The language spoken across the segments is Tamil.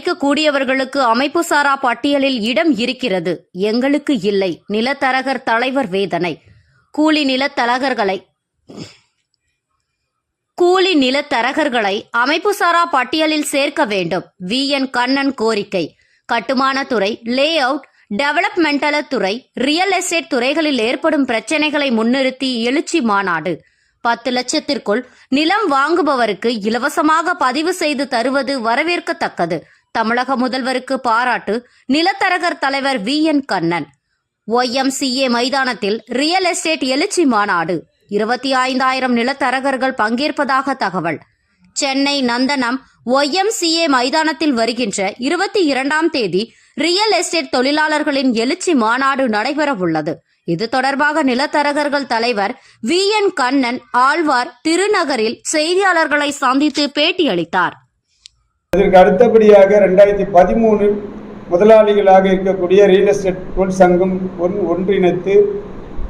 உழைக்க கூடியவர்களுக்கு அமைப்பு சாரா பட்டியலில் இடம் இருக்கிறது. எங்களுக்கு இல்லை. நிலத்தரகர் தலைவர் வேதனை. கூலி நிலத்தரகர்களை கூலி நிலத்தரகர்களை அமைப்பு சாரா பட்டியலில் சேர்க்க வேண்டும். வி. என். கண்ணன் கோரிக்கை. கட்டுமானத்துறை லே அவுட் டெவலப்மெண்டல துறை ரியல் எஸ்டேட் துறைகளில் ஏற்படும் பிரச்சனைகளை முன்னிறுத்தி எழுச்சி மாநாடு. பத்து லட்சத்திற்குள் நிலம் வாங்குபவருக்கு இலவசமாக பதிவு செய்து தருவது வரவேற்கத்தக்கது. தமிழக முதல்வருக்கு பாராட்டு நிலத்தரகர் தலைவர் வி. என். கண்ணன். ஒய்எம்சிஏ மைதானத்தில் ரியல் எஸ்டேட் எழுச்சி மாநாடு. இருபத்தி ஐந்தாயிரம் நிலத்தரகர்கள் பங்கேற்பதாக தகவல். சென்னை நந்தனம் ஒய்எம்சிஏ மைதானத்தில் வருகின்ற இருபத்தி இரண்டாம் தேதி ரியல் எஸ்டேட் தொழிலாளர்களின் எழுச்சி மாநாடு நடைபெறவுள்ளது இது தொடர்பாக நிலத்தரகர்கள் தலைவர் வி. என். கண்ணன் ஆழ்வார் திருநகரில் செய்தியாளர்களை சந்தித்து பேட்டியளித்தார். இதற்கு அடுத்தபடியாக ரெண்டாயிரத்தி பதிமூணில் முதலாளிகளாக இருக்கக்கூடிய ரியல் எஸ்டேட் தொழிற்சங்கம் ஒன் ஒன்றிணைத்து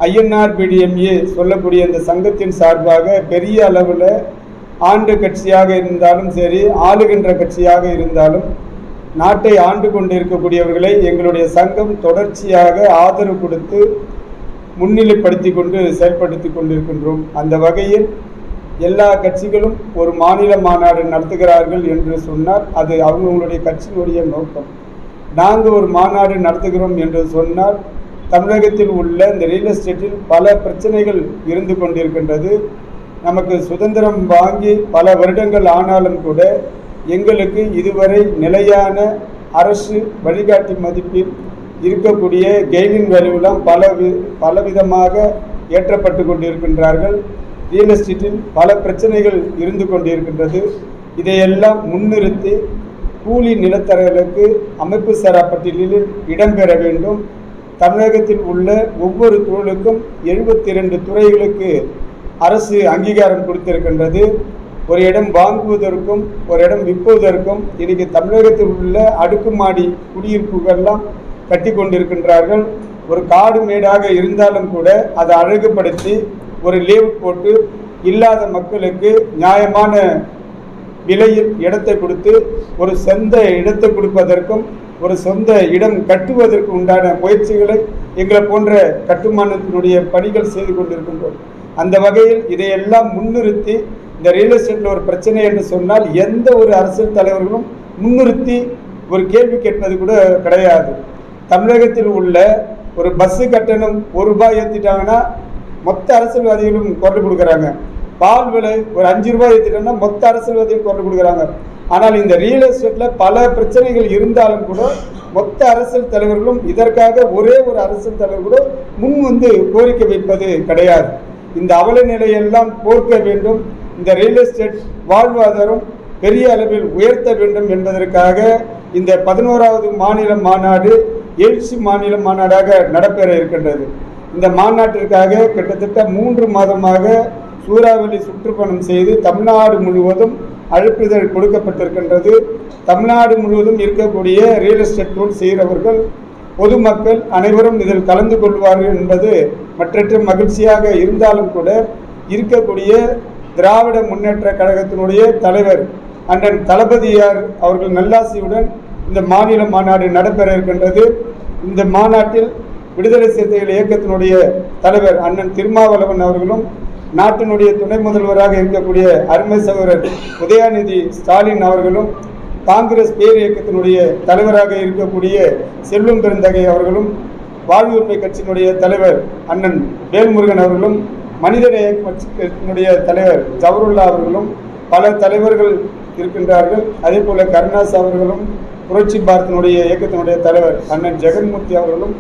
ஐஎன்ஆர் பிடிஎம்ஏ சொல்லக்கூடிய இந்த சங்கத்தின் சார்பாக பெரிய அளவில் ஆண்டு கட்சியாக இருந்தாலும் சரி ஆளுகின்ற கட்சியாக இருந்தாலும் நாட்டை ஆண்டு கொண்டு இருக்கக்கூடியவர்களை எங்களுடைய சங்கம் தொடர்ச்சியாக ஆதரவு கொடுத்து முன்னிலைப்படுத்தி கொண்டு செயல்படுத்தி கொண்டிருக்கின்றோம். அந்த வகையில் எல்லா கட்சிகளும் ஒரு மாநில மாநாடு நடத்துகிறார்கள் என்று சொன்னால் அது அவங்களுடைய கட்சியினுடைய நோக்கம். நாங்கள் ஒரு மாநாடு நடத்துகிறோம் என்று சொன்னால் தமிழகத்தில் உள்ள இந்த ரியல் எஸ்டேட்டில் பல பிரச்சனைகள் இருந்து கொண்டிருக்கின்றது. நமக்கு சுதந்திரம் வாங்கி பல வருடங்கள் ஆனாலும் கூட எங்களுக்கு இதுவரை நிலையான அரசு வழிகாட்டி மதிப்பில் இருக்கக்கூடிய கெய்லின் வேல்யூலாம் பல வி பலவிதமாக ஏற்றப்பட்டு கொண்டிருக்கின்றார்கள். ரியல் எஸ்டேட்டில் பல பிரச்சனைகள் இருந்து கொண்டிருக்கின்றது. இதையெல்லாம் முன்னிறுத்தி கூலி நிலத்தரகர்களுக்கு அமைப்பு சாரா பட்டியலில் இடம்பெற வேண்டும். தமிழகத்தில் உள்ள ஒவ்வொரு தொழிலுக்கும் எழுபத்தி ரெண்டு துறைகளுக்கு அரசு அங்கீகாரம் கொடுத்திருக்கின்றது. ஒரு இடம் வாங்குவதற்கும் ஒரு இடம் விற்பதற்கும் இன்னைக்கு தமிழகத்தில் உள்ள அடுக்குமாடி குடியிருப்புகள்லாம் கட்டி கொண்டிருக்கின்றார்கள் ஒரு காடு மேடாக இருந்தாலும் கூட அதை அழகுபடுத்தி ஒரு லீவ் போட்டு இல்லாத மக்களுக்கு நியாயமான விலையில் இடத்தை கொடுத்து ஒரு சொந்த இடத்தை கொடுப்பதற்கும் ஒரு சொந்த இடம் கட்டுவதற்கு உண்டான முயற்சிகளை எங்களை போன்ற கட்டுமானத்தினுடைய பணிகள் செய்து கொண்டிருக்கின்றோம். அந்த வகையில் இதையெல்லாம் முன்னிறுத்தி இந்த ரியல் எஸ்டேட்டில் ஒரு பிரச்சனை என்று சொன்னால் எந்த ஒரு அரசியல் தலைவர்களும் முன்னிறுத்தி ஒரு கேள்வி கேட்பது கூட கிடையாது. தமிழகத்தில் உள்ள ஒரு பஸ்ஸு கட்டணம் ஒரு ரூபாய் ஏற்றிட்டாங்கன்னா மொத்த அரசியல்வாதிகளும் குரல் கொடுக்குறாங்க. பால் விலை ஒரு அஞ்சு ரூபாய் ஏற்றிட்டோம்னா மொத்த அரசியல்வாதிகள் குரல் கொடுக்குறாங்க. ஆனால் இந்த ரியல் எஸ்டேட்டில் பல பிரச்சனைகள் இருந்தாலும் கூட மொத்த அரசியல் தலைவர்களும் இதற்காக ஒரே ஒரு அரசியல் தலைவர் கூட முன் வந்து கோரிக்கை வைப்பது கிடையாது. இந்த அவல நிலையெல்லாம் போர்க்க வேண்டும். இந்த ரியல் எஸ்டேட் வாழ்வாதாரம் பெரிய அளவில் உயர்த்த வேண்டும் என்பதற்காக இந்த பதினோராவது மாநில மாநாடு எழுச்சி மாநில மாநாடாக நடைபெற இருக்கின்றது. இந்த மாநாட்டிற்காக கிட்டத்தட்ட மூன்று மாதமாக சூறாவளி சுற்றுப்பயணம் செய்து தமிழ்நாடு முழுவதும் அழைப்புதல் கொடுக்கப்பட்டிருக்கின்றது. தமிழ்நாடு முழுவதும் இருக்கக்கூடிய ரியல் எஸ்டேட் தொழில் செய்கிறவர்கள் பொதுமக்கள் அனைவரும் இதில் கலந்து கொள்வார்கள் என்பது மற்றற்ற மகிழ்ச்சியாக இருந்தாலும் கூட இருக்கக்கூடிய திராவிட முன்னேற்ற கழகத்தினுடைய தலைவர் அண்ணன் தளபதியார் அவர்கள் நல்லாசியுடன் இந்த மாநில மாநாடு நடைபெற இருக்கின்றது. இந்த மாநாட்டில் விடுதலை சிறுத்தைகள் இயக்கத்தினுடைய தலைவர் அண்ணன் திருமாவளவன் அவர்களும் நாட்டினுடைய துணை முதல்வராக இருக்கக்கூடிய அருமை சகோதரர் உதயாநிதி ஸ்டாலின் அவர்களும் காங்கிரஸ் பேர் இயக்கத்தினுடைய தலைவராக இருக்கக்கூடிய செல்வம் பெருந்தகை அவர்களும் வாழ்வுரிமை கட்சியினுடைய தலைவர் அண்ணன் வேல்முருகன் அவர்களும் மனிதநேய கட்சியினுடைய தலைவர் ஜவருல்லா அவர்களும் பல தலைவர்கள் இருக்கின்றார்கள். அதே போல கருணாஸ் அவர்களும் புரட்சி பாரத்தினுடைய இயக்கத்தினுடைய தலைவர் அண்ணன் ஜெகன்மூர்த்தி அவர்களும்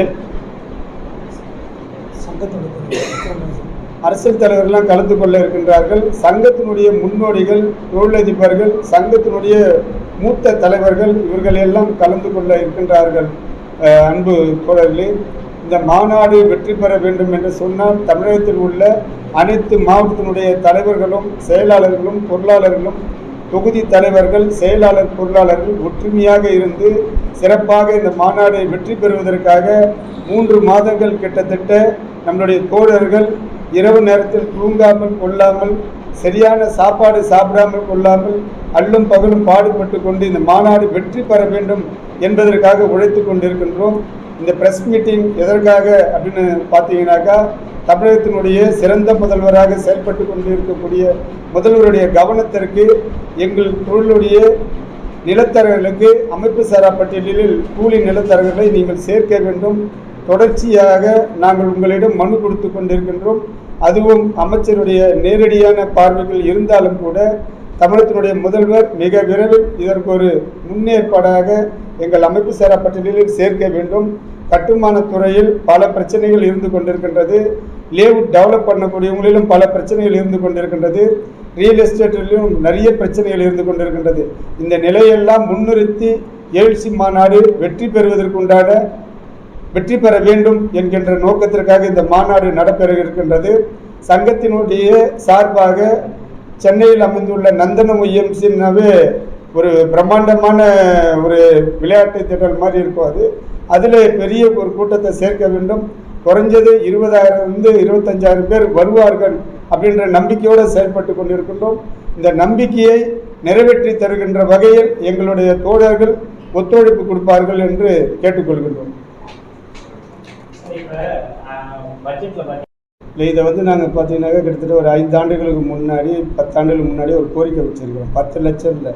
எல் அரசியல் தலைவர்கள்லாம் கலந்து கொள்ள இருக்கின்றார்கள். சங்கத்தினுடைய முன்னோடிகள் தொழிலதிபர்கள் சங்கத்தினுடைய மூத்த தலைவர்கள் இவர்கள் எல்லாம் கலந்து கொள்ள இருக்கின்றார்கள். அன்பு தோழர்களே இந்த மாநாடு வெற்றி பெற வேண்டும் என்று சொன்னால் தமிழகத்தில் உள்ள அனைத்து மாவட்டத்தினுடைய தலைவர்களும் செயலாளர்களும் பொருளாளர்களும் தொகுதி தலைவர்கள் செயலாளர் பொருளாளர்கள் ஒற்றுமையாக இருந்து சிறப்பாக இந்த மாநாடை வெற்றி பெறுவதற்காக மூன்று மாதங்கள் கிட்டத்தட்ட நம்முடைய தோழர்கள் இரவு நேரத்தில் தூங்காமல் கொள்ளாமல் சரியான சாப்பாடு சாப்பிடாமல் கொள்ளாமல் அல்லும் பகலும் பாடுபட்டு கொண்டு இந்த மாநாடு வெற்றி பெற வேண்டும் என்பதற்காக உழைத்து கொண்டிருக்கின்றோம். இந்த ப்ரெஸ் மீட்டிங் எதற்காக அப்படின்னு பார்த்தீங்கன்னாக்கா தமிழகத்தினுடைய சிறந்த முதல்வராக செயல்பட்டு கொண்டு இருக்கக்கூடிய முதல்வருடைய கவனத்திற்கு எங்கள் தொழிலுடைய நிலத்தரகர்களுக்கு அமைப்பு சாரா பட்டியலில் கூலி நிலத்தரகர்களை நீங்கள் சேர்க்க வேண்டும். தொடர்ச்சியாக நாங்கள் உங்களிடம் மனு கொடுத்து கொண்டிருக்கின்றோம். அதுவும் அமைச்சருடைய நேரடியான பார்வைகள் இருந்தாலும் கூட தமிழகத்தினுடைய முதல்வர் மிக விரைவில் இதற்கு ஒரு முன்னேற்பாடாக எங்கள் அமைப்பு சாரா பட்டியலில் சேர்க்க வேண்டும். கட்டுமானத் துறையில் பல பிரச்சனைகள் இருந்து கொண்டிருக்கின்றது. லேஅவுட் டெவலப் பண்ணக்கூடியவங்களிலும் பல பிரச்சனைகள் இருந்து கொண்டிருக்கின்றது. ரியல் எஸ்டேட்டிலும் நிறைய பிரச்சனைகள் இருந்து கொண்டிருக்கின்றது. இந்த நிலையெல்லாம் முன்னிறுத்தி எழுச்சி மாநாடு வெற்றி பெறுவதற்குண்டான வெற்றி பெற வேண்டும் என்கின்ற நோக்கத்திற்காக இந்த மாநாடு நடைபெற இருக்கின்றது சங்கத்தினுடைய சார்பாக சென்னையில் அமைந்துள்ள நந்தனம் ஒய்எம்சின்னாவே ஒரு பிரம்மாண்டமான ஒரு விளையாட்டு திடல் மாதிரி இருக்கும் அது. அதில் பெரிய ஒரு கூட்டத்தை சேர்க்க வேண்டும். குறைஞ்சது இருபதாயிரம்லேருந்து இருபத்தஞ்சாயிரம் பேர் வருவார்கள் அப்படின்ற நம்பிக்கையோடு செயல்பட்டு கொண்டிருக்கின்றோம். இந்த நம்பிக்கையை நிறைவேற்றி தருகின்ற வகையில் எங்களுடைய தோழர்கள் ஒத்துழைப்பு கொடுப்பார்கள் என்று கேட்டுக்கொள்கின்றோம். இல்லை இதை வந்து நாங்கள் பார்த்தீங்கன்னாக்கா கிட்டத்தட்ட ஒரு ஐந்து ஆண்டுகளுக்கு முன்னாடி பத்தாண்டுகளுக்கு முன்னாடி ஒரு கோரிக்கை வச்சுருக்கிறோம். பத்து லட்சம் இல்லை.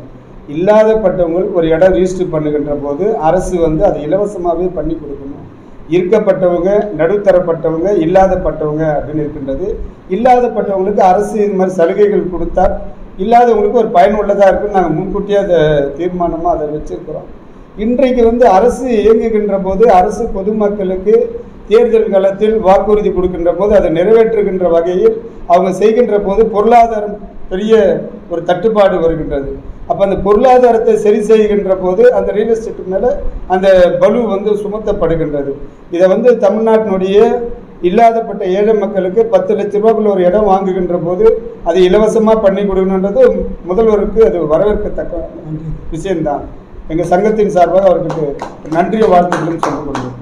இல்லாதப்பட்டவங்க ஒரு இடம் ரிஜிஸ்டர் பண்ணுகின்ற போது அரசு வந்து அதை இலவசமாகவே பண்ணி கொடுக்கும். இருக்கப்பட்டவங்க நடுத்தரப்பட்டவங்க இல்லாதப்பட்டவங்க அப்படின்னு இருக்கின்றது. இல்லாதப்பட்டவங்களுக்கு அரசு இது மாதிரி சலுகைகள் கொடுத்தால் இல்லாதவங்களுக்கு ஒரு பயனுள்ளதாக இருக்குன்னு நாங்கள் முன்கூட்டியே அதை தீர்மானமாக அதை வச்சுருக்கிறோம். இன்றைக்கு வந்து அரசு இயங்குகின்ற போது அரசு பொதுமக்களுக்கு தேர்தல் காலத்தில் வாக்குறுதி கொடுக்கின்ற போது அதை நிறைவேற்றுகின்ற வகையில் அவங்க செய்கின்ற போது பொருளாதாரம் பெரிய ஒரு தட்டுப்பாடு வருகின்றது. அப்போ அந்த பொருளாதாரத்தை சரி செய்கின்ற போது அந்த ரியல் எஸ்டேட் மேலே அந்த பலு வந்து சுமத்தப்படுகின்றது. இதை வந்து தமிழ்நாட்டினுடைய இல்லாதப்பட்ட ஏழை மக்களுக்கு பத்து லட்ச ரூபாய்க்குள்ள ஒரு இடம் வாங்குகின்ற போது அதை இலவசமாக பண்ணி கொடுக்கணுன்றது முதல்வருக்கு அது வரவேற்கத்தக்க விஷயம்தான். எங்கள் சங்கத்தின் சார்பாக அவருக்கு நன்றி வாழ்த்துக்களும் சொல்லிக் கொள்வோம்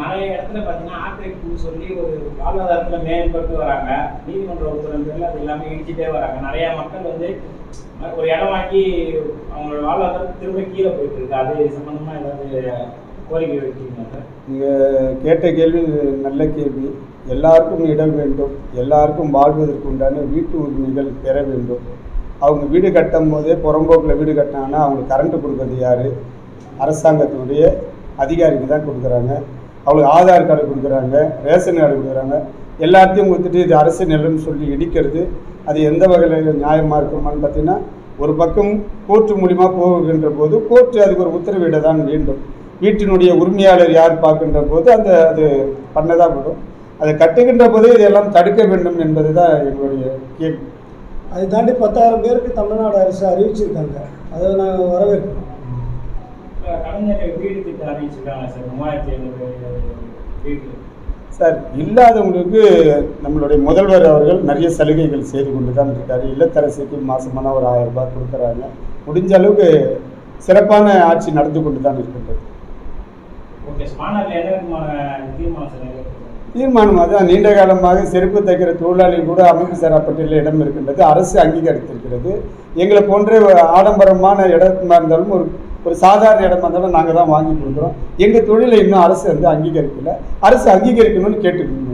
நிறைய இடத்துல பாத்தீங்கன்னா ஆக்கிரமிப்பு சொல்லி ஒரு வாழ்வாதாரத்துல மேம்பட்டு வராங்க. நீதிமன்ற உத்தரவு எல்லாமே இடிச்சுட்டே வராங்க. நிறைய மக்கள் வந்து ஒரு இடம் வாங்கி அவங்களோட வாழ்வாதாரம் திரும்ப கீழே போயிட்டு இருக்கு. அது சம்பந்தமா ஏதாவது கோரிக்கை வைக்கிறீங்களா சார்? நீங்கள் கேட்ட கேள்வி நல்ல கேள்வி. எல்லாருக்கும் இடம் வேண்டும். எல்லாருக்கும் வாழ்வதற்கு உண்டான வீட்டு உரிமைகள் பெற வேண்டும். அவங்க வீடு கட்டும் போதே புறம்போக்கில் வீடு கட்டினாங்கன்னா அவங்களுக்கு கரண்ட்டு கொடுக்குறது யார்? அரசாங்கத்தினுடைய அதிகாரிக்கு தான் கொடுக்குறாங்க. அவங்களுக்கு ஆதார் கார்டு கொடுக்குறாங்க. ரேஷன் கார்டு கொடுக்குறாங்க. எல்லாத்தையும் கொடுத்துட்டு இது அரசு நிலம்னு சொல்லி இடிக்கிறது அது எந்த வகையில் நியாயமாக இருக்குமான்னு பார்த்தீங்கன்னா ஒரு பக்கம் கோர்ட்டு மூலிமா போகின்ற போது கோர்ட்டு அதுக்கு ஒரு உத்தரவிட தான் வேண்டும். வீட்டினுடைய உரிமையாளர் யார் பார்க்கின்ற போது அந்த அது பண்ணதான் விடும் அதை கட்டுகின்ற போது இதெல்லாம் தடுக்க வேண்டும் என்பது தான் எங்களுடைய கேள்வி. அதை தாண்டி பத்தாயிரம் பேருக்கு தமிழ்நாடு அரசு அறிவிச்சிருக்காங்க. அதை நாங்கள் வரவேற்கிறோம். கலைஞர் வீடு திட்டம் அறிவிச்சிருக்காங்க சார். மூவாயிரத்தி ஐநூறு வீடு. சார் இல்லாதவங்களுக்கு நம்மளுடைய முதல்வர் அவர்கள் நிறைய சலுகைகள் செய்து கொண்டு தான் இருக்காரு. இல்லத்தரசிக்கு மாசமான ஒரு ஆயிரம் ரூபாய் கொடுக்குறாங்க. முடிஞ்ச அளவுக்கு சிறப்பான ஆட்சி நடந்து கொண்டு தான் இருக்கின்றது. தீர்மானம் அதான் நீண்ட காலமாக செருப்பு தைக்கிற தொழிலாளி கூட அமைப்பு சாரா பட்டியலில் இடம் இருக்கின்றது. அரசு அங்கீகரித்திருக்கிறது. எங்களை போன்ற ஆடம்பரமான இடமா இருந்தாலும் ஒரு ஒரு சாதாரண இடமா இருந்தாலும் நாங்கள் தான் வாங்கி கொடுக்குறோம். எங்கள் தொழிலை இன்னும் அரசு வந்து அங்கீகரிக்கல. அரசு அங்கீகரிக்கணும்னு கேட்டுக்கணும்